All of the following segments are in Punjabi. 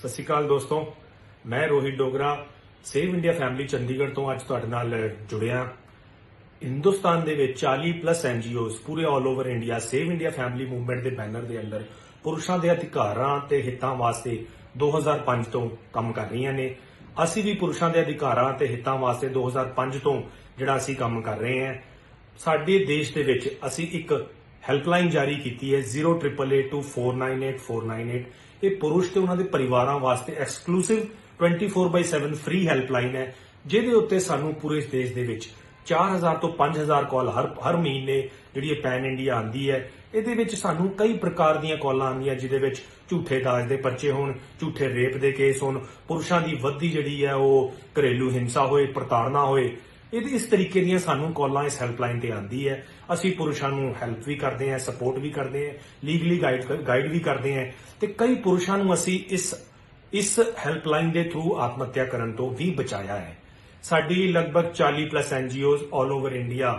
ਸਤਿ ਸ਼੍ਰੀ ਅਕਾਲ ਦੋਸਤੋ। ਮੈਂ Rohit Dogra save India family Chandigarh ਤੋਂ ਅੱਜ ਤੁਹਾਡੇ ਨਾਲ ਜੁੜਿਆ ਹਿੰਦੁਸਤਾਨ ਦੇ ਵਿੱਚ 40 ਪਲੱਸ ਐਨਜੀਓਜ਼ ਪੂਰੇ all over India save India family movement ਦੇ ਬੈਨਰ ਦੇ ਅੰਦਰ ਪੁਰਸ਼ਾਂ ਦੇ ਅਧਿਕਾਰਾਂ ਤੇ ਹਿੱਤਾਂ ਵਾਸਤੇ 2005 ਤੋਂ ਕੰਮ ਕਰ ਰਹੀਆਂ ਨੇ। ਅਸੀਂ ਵੀ ਪੁਰਸ਼ਾਂ ਦੇ ਅਧਿਕਾਰਾਂ ਤੇ ਹਿੱਤਾਂ ਵਾਸਤੇ 2005 ਤੋਂ ਜਿਹੜਾ ਅਸੀਂ ਕੰਮ ਕਰ ਰਹੇ ਹਾਂ। ਸਾਡੇ ਦੇਸ਼ ਦੇ ਵਿੱਚ ਅਸੀਂ ਇੱਕ ਹੈਲਪਲਾਈਨ ਜਾਰੀ ਕੀਤੀ ਹੈ 0888298498 ਇਹ ਪੁਰਸ਼ ਤੇ ਉਹਨਾਂ ਦੇ ਪਰਿਵਾਰਾਂ ਵਾਸਤੇ ਐਕਸਕਲੂਸਿਵ 24/7 ਫ੍ਰੀ ਹੈਲਪਲਾਈਨ ਹੈ, ਜਿਹਦੇ ਉੱਤੇ ਸਾਨੂੰ ਪੂਰੇ ਦੇਸ਼ ਦੇ ਵਿੱਚ 4000 ਤੋਂ 5000 ਕਾਲ ਹਰ ਹਰ ਮਹੀਨੇ ਜਿਹੜੀ ਇਹ ਪੈਨ ਇੰਡੀਆ ਆਂਦੀ ਹੈ। ਇਹਦੇ ਵਿੱਚ ਸਾਨੂੰ ਕਈ ਪ੍ਰਕਾਰ ਦੀਆਂ ਕਾਲਾਂ ਆਉਂਦੀਆਂ, ਜਿਹਦੇ ਵਿੱਚ ਝੂਠੇ ਦਾਜ ਦੇ ਪਰਚੇ ਹੋਣ, ਝੂਠੇ ਰੇਪ ਦੇ ਕੇਸ ਹੋਣ, ਪੁਰਸ਼ਾਂ ਦੀ ਵੱਧਦੀ ਜਿਹੜੀ ਹੈ ਉਹ ਘਰੇਲੂ ਹਿੰਸਾ ਹੋਏ, ਪ੍ਰਤਾੜਨਾ ਹੋਏ ਇਹ ਇਸ ਤਰੀਕੇ ਦੀਆਂ ਸਾਨੂੰ ਕਾਲਾਂ ਇਸ ਹੈਲਪਲਾਈਨ ਤੇ ਆਉਂਦੀ ਹੈ। ਅਸੀਂ ਪੁਰਸ਼ਾਂ ਨੂੰ ਹੈਲਪ ਵੀ ਕਰਦੇ ਹਾਂ ਸਪੋਰਟ ਵੀ ਕਰਦੇ ਹਾਂ ਲੀਗਲੀ ਗਾਈਡ ਗਾਈਡ ਵੀ ਕਰਦੇ ਹਾਂ ਤੇ ਕਈ ਪੁਰਸ਼ਾਂ ਨੂੰ ਅਸੀਂ ਇਸ ਇਸ ਹੈਲਪਲਾਈਨ ਦੇ ਥਰੂ ਆਤਮ ਹੱਤਿਆ ਕਰਨ ਤੋਂ ਵੀ ਬਚਾਇਆ ਹੈ। ਸਾਡੀ ਲਗਭਗ 40 plus NGOs all over India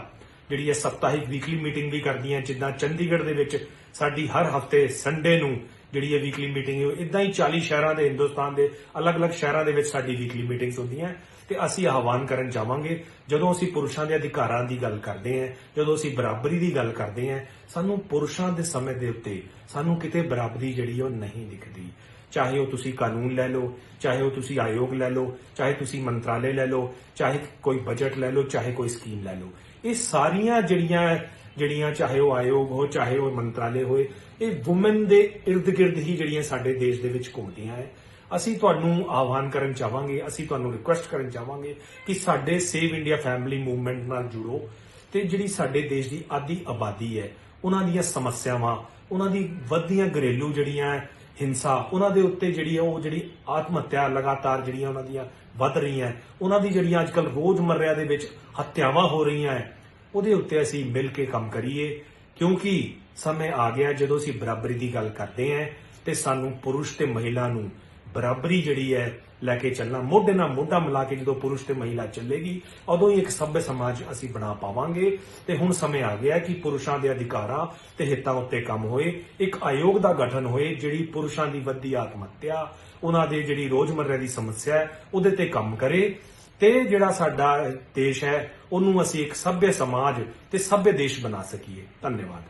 ਜਿਹੜੀ ਹੈ ਸਪਤਾਹਿਕ ਵੀਕਲੀ ਮੀਟਿੰਗ ਵੀ ਕਰਦੀਆਂ, ਜਿੱਦਾਂ ਚੰਡੀਗੜ੍ਹ ਦੇ ਵਿੱਚ ਸਾਡੀ ਹਰ ਹਫ਼ਤੇ ਸੰਡੇ ਨੂੰ ਜਿਹੜੀ ਹੈ ਵੀਕਲੀ ਮੀਟਿੰਗ ਇਦਾਂ ਹੀ 40 ਸ਼ਹਿਰਾਂ ਦੇ ਹਿੰਦੁਸਤਾਨ ਦੇ ਅਲੱਗ-ਅਲੱਗ ਸ਼ਹਿਰਾਂ ਦੇ ਵਿੱਚ ਸਾਡੀ ਵੀਕਲੀ ਮੀਟਿੰਗਸ ਹੁੰਦੀਆਂ ਤੇ ਅਸੀਂ ਆਹਵਾਨ ਕਰਨ ਚਾਹਾਂਗੇ ਜਦੋਂ ਅਸੀਂ ਪੁਰਸ਼ਾਂ ਦੇ ਅਧਿਕਾਰਾਂ ਦੀ ਗੱਲ ਕਰਦੇ ਹਾਂ, ਜਦੋਂ ਅਸੀਂ ਬਰਾਬਰੀ ਦੀ ਗੱਲ ਕਰਦੇ ਹਾਂ, ਸਾਨੂੰ ਪੁਰਸ਼ਾਂ ਦੇ ਸਮੇਂ ਦੇ ਉੱਤੇ ਸਾਨੂੰ ਕਿਤੇ ਬਰਾਬਰੀ ਜਿਹੜੀ ਉਹ ਨਹੀਂ ਦਿਖਦੀ। ਚਾਹੇ ਉਹ ਤੁਸੀਂ ਕਾਨੂੰਨ ਲੈ ਲਓ, ਚਾਹੇ ਉਹ ਤੁਸੀਂ ਆਯੋਗ ਲੈ ਲਓ, ਚਾਹੇ ਤੁਸੀਂ ਮੰਤਰਾਲੇ ਲੈ ਲਓ, ਚਾਹੇ ਕੋਈ ਬਜਟ ਲੈ ਲਓ, ਚਾਹੇ ਕੋਈ ਸਕੀਮ ਲੈ ਲਓ। ਇਹ ਸਾਰੀਆਂ ਜਿਹੜੀਆਂ ਜਿਹੜੀਆਂ ਚਾਹੇ ਉਹ ਆਯੋਗ ਹੋ ਚਾਹੇ ਉਹ ਮੰਤਰਾਲੇ ਹੋਏ, ਇਹ ਔਮਨ ਦੇ ird-gird ਹੀ ਜਿਹੜੀਆਂ ਸਾਡੇ ਦੇਸ਼ ਦੇ ਵਿੱਚ ਘੁੰਮਦੀਆਂ ਹੈ ਅਸੀਂ ਤੁਹਾਨੂੰ ਆਹਵਾਨ ਕਰਨ ਚਾਹਾਂਗੇ, ਅਸੀਂ ਤੁਹਾਨੂੰ ਰਿਕੁਐਸਟ ਕਰਨ ਚਾਹਾਂਗੇ ਕਿ ਸਾਡੇ ਸੇਵ ਇੰਡੀਆ ਫੈਮਿਲੀ ਮੂਵਮੈਂਟ ਨਾਲ ਜੁੜੋ ਤੇ ਜਿਹੜੀ ਸਾਡੇ ਦੇਸ਼ ਦੀ ਆਦੀ ਆਬਾਦੀ ਹੈ ਉਹਨਾਂ ਦੀਆਂ ਸਮੱਸਿਆਵਾਂ, ਉਹਨਾਂ ਦੀ ਵੱਧਦੀਆਂ ਘਰੇਲੂ ਜਿਹੜੀਆਂ ਹਿੰਸਾ, ਉਹਨਾਂ ਦੇ ਉੱਤੇ ਜਿਹੜੀ ਹੈ ਉਹ ਜਿਹੜੀ ਆਤਮ ਹੱਤਿਆ ਲਗਾਤਾਰ ਜਿਹੜੀਆਂ ਉਹਨਾਂ ਦੀਆਂ ਵੱਧ ਰਹੀਆਂ ਉਹਨਾਂ ਦੀ ਜਿਹੜੀਆਂ ਅੱਜਕੱਲ ਰੋਜ਼ਮਰਰਾ ਦੇ ਵਿੱਚ ਹੱਤਿਆਵਾਂ ਹੋ ਰਹੀਆਂ ਹੈ ਉਹਦੇ ਉੱਤੇ ਅਸੀਂ ਮਿਲ ਕੇ ਕੰਮ ਕਰੀਏ, ਕਿਉਂਕਿ ਸਮੇਂ ਆ ਗਿਆ ਜਦੋਂ ਅਸੀਂ ਬਰਾਬਰੀ ਦੀ ਗੱਲ ਕਰਦੇ ਹਾਂ ਤੇ ਸਾਨੂੰ ਪੁਰਸ਼ ਤੇ ਮਹਿਲਾ ਨੂੰ ਬਰਾਬਰੀ ਜਿਹੜੀ ਹੈ ਲੈ ਕੇ ਚੱਲਣਾ, ਮੋਢੇ ਨਾਲ ਮੋਢਾ ਮਿਲਾ ਕੇ ਜਦੋਂ ਪੁਰਸ਼ ਤੇ ਮਹਿਲਾ ਚੱਲੇਗੀ, ਉਦੋਂ ਹੀ ਇੱਕ ਸਭ्य ਸਮਾਜ ਅਸੀਂ ਬਣਾ ਪਾਵਾਂਗੇ। ਤੇ ਹੁਣ ਸਮੇਂ ਆ ਗਿਆ ਕਿ ਪੁਰਸ਼ਾਂ ਦੇ ਅਧਿਕਾਰਾਂ ਤੇ ਹਿੱਤਾਂ ਉੱਤੇ ਕੰਮ ਹੋਏ, ਇੱਕ ਆਯੋਗ ਦਾ ਗਠਨ ਹੋਏ, ਜਿਹੜੀ ਪੁਰਸ਼ਾਂ ਦੀ ਵੱਧਦੀ ਆਤਮ ਹੱਤਿਆ ਉਹਨਾਂ ਦੇ ਜਿਹੜੀ ਰੋਜ਼ਮਰਰਾ ਦੀ ਸਮੱਸਿਆ ਹੈ, ਉਹਦੇ ਤੇ ਕੰਮ ਕਰੇ। ਤੇ ਜਿਹੜਾ ਸਾਡਾ ਦੇਸ਼ ਹੈ, ਉਹਨੂੰ ਅਸੀਂ ਇੱਕ ਸਭ्य ਸਮਾਜ ਤੇ ਸਭ्य ਦੇਸ਼ ਬਣਾ ਸਕੀਏ। ਧੰਨਵਾਦ।